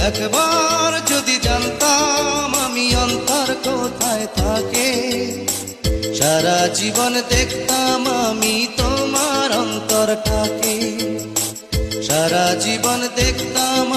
একবার যদি জানতাম আমি অন্তর কোথায় থাকে, সারা জীবন দেখতাম আমি তোমার অন্তরটাকে সারা জীবন দেখতাম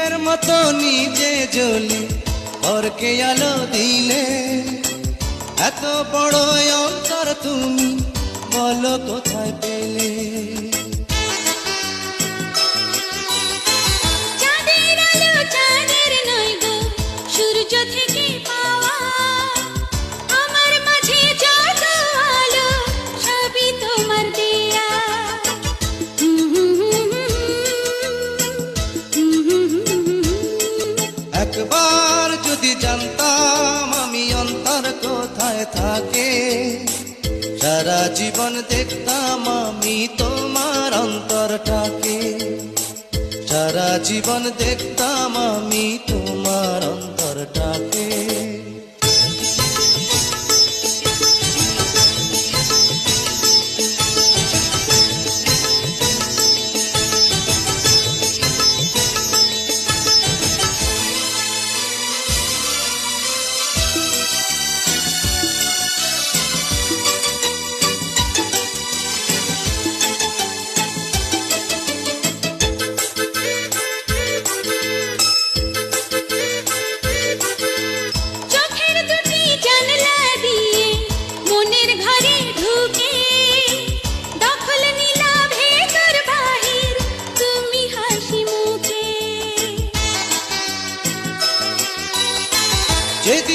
দ্বীপের মতো নিজে জ্বলে কে আলো দিলে। এত বড় অন্তর তুমি বলো কোথায় পেলে? অন্তর কোথায় থাকে? সারা জীবন দেখতাম আমি তোমার অন্তরটাকে। সারা জীবন দেখতাম আমি তোমার অন্তরটাকে।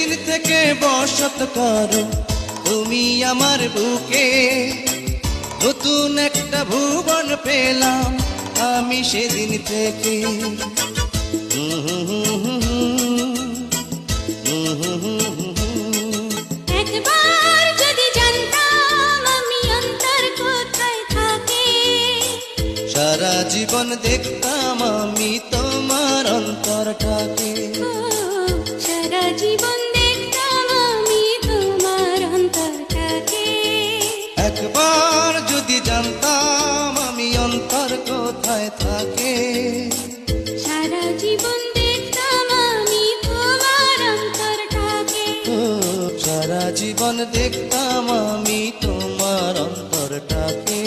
যেদিন থেকে বসত করো। তুমি আমার বুকে। নতুন একটা ভুবন পেলাম আমি সেদিন থাকে। সারা জীবন দেখতাম আমি তোমার অন্তরটাকে কোথায় থাকে। সারা জীবন দেখতাম আমি তোমার অন্তরটাকে ও, সারা জীবন দেখতাম আমি তোমার অন্তরটাকে